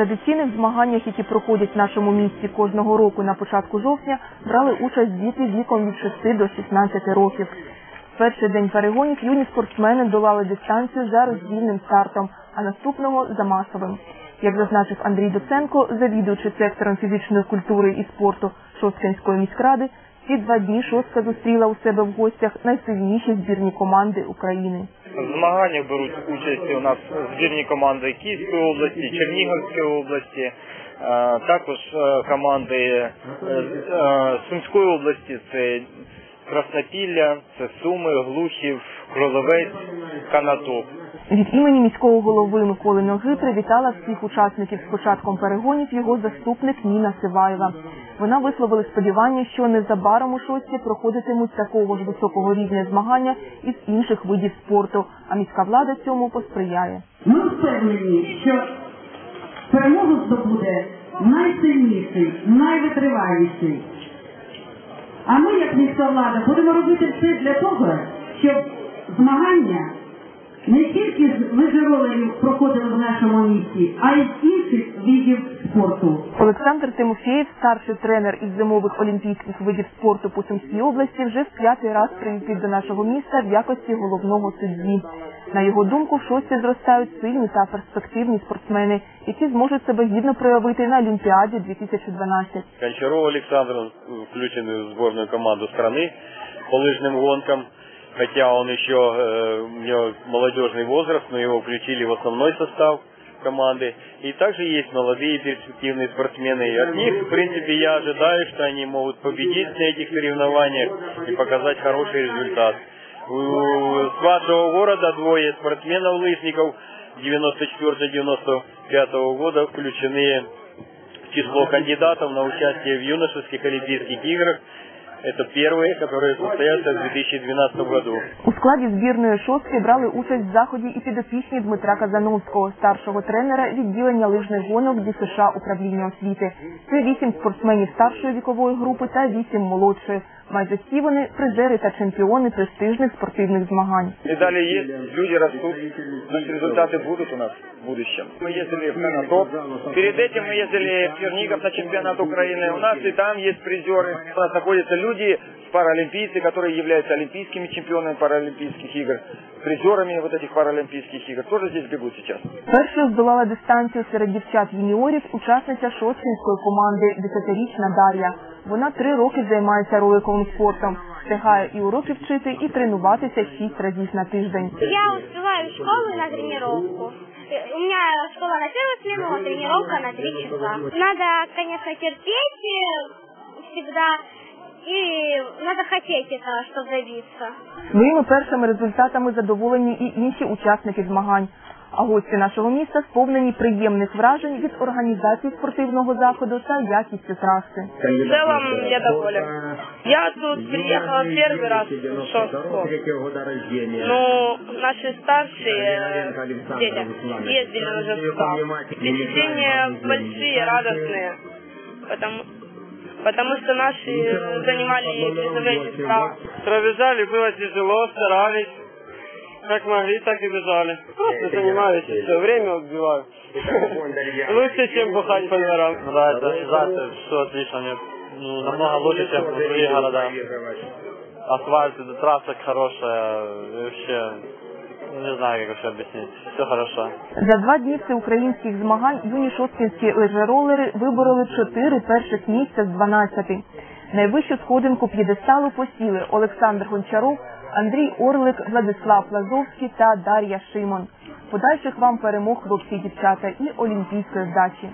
традиційних змаганнях, які проходять в нашому місті кожного року на початку жовтня, брали участь діти віком від 6 до 16 років. Перший день перегонів юні спортсмени долали дистанцію за роздільним стартом, а наступного за масовим. Як зазначив Андрій Доценко, завідуючий сектором фізичної культури і спорту Шосткинської міськради, ці два дні шостка зустріла у себе в гостях найсильніші збірні команди України. В змаганнях беруть участь у нас збірні команди Київської області, Чернігівської області, е, також е, команди е, Сумської області, це Краснопілля, це Суми, Глухів, Кроловець, Канатоп. Від імені міського голови Миколи Ноги привітала всіх учасників з початком перегонів його заступник Ніна Сиваєва. Вона висловила сподівання, що незабаром у шості проходитимуть такого ж високого рівня змагання із інших видів спорту, а міська влада цьому посприяє. Ми впевнені, що перемогу здобуде найсильніший, найвитриваліший. А ми, як міська влада, будемо робити все для того, щоб змагання не тільки з лижеролерів проходили в нашому місті, а й з інших видів спорту. Олександр Тимофєєв, старший тренер із зимових олімпійських видів спорту по Сумській області, вже в п'ятий раз приїздив до нашого міста в якості головного судді. На його думку, в шості зростають сильні та перспективні спортсмени, які зможуть себе гідно проявити на Олімпіаді 2012. Гончаров Александр он включен в сборную команду страны по лыжным гонкам. Хотя он еще, э, у него молодежный возраст, но его включили в основной состав Команды. И также есть молодые перспективные спортсмены. И от них, в принципе, я ожидаю, что они могут победить на этих соревнованиях и показать хороший результат. С вашего города двое спортсменов-лыжников 94-95 года включены в число кандидатов на участие в юношеских Олимпийских играх. Это первые, которые состоятся в 2012 году. У складі збірної шостки брали участь в заході і підопічні Дмитра Казановського, старшого тренера відділення лижних гонок зі США управління освіти. Це вісім спортсменів старшої вікової групи та вісім молодшої. Майже всі вони призери та чемпіони престижних спортивних змагань. Медали есть, люди растут, значит результаты будут у нас в будущем. Мы ездили в Канатоп, перед этим мы ездили в Чернигов на чемпионат Украины. У нас и там есть призеры. У нас находятся люди, паралимпийцы, которые являются олимпийскими чемпионами паралимпийских игр, призерами вот этих паралимпийских игр. Тоже здесь бегут сейчас. Першою здолала дистанцію серед дівчат-юніорів учасниця шосткинської команди десятирічна Дар'я. Вона три роки займається роликовим спортом, встигає і уроки вчити, і тренуватися шість разів на тиждень. Я успеваю в школу на тренировку. Э, У меня школа на первую смену, а тренировка на три часа. Надо, конечно, терпеть э, всегда и надо хотеть этого, чтобы добиться. Своїми першими результатами задоволені і інші учасники змагань. А гості нашого міста сповнені приємних вражень від організації спортивного заходу та якістю траси. В целом я доволен. Я тут приехала первый раз в Шостку. Ну, наши старшие э, дети ездили уже в СКА. Впечатления большие, радостные. Потому, потому что наши э, занимали призовые места. Пробежали, было тяжело, старались. Как могли, так и бежали. Просто занимались, все время убиваю. Лучше, чем бухать по дворам. Да, это организация, все отлично. Нет. Ну, намного лучше, чем в других городах. Асфальт, трасса хорошая, вообще, не знаю, как вообще объяснить. Все хорошо. За два дні всеукраїнських змагань юні шосткінські лижеролери вибороли чотири перших місця з 12. Найвищу сходинку п'єдесталу посіли Олександр Гончаров, Андрій Орлик, Владислав Лазовський та Дар'я Шимон. Подальших вам перемог хлопці дівчата і олімпійської здачі.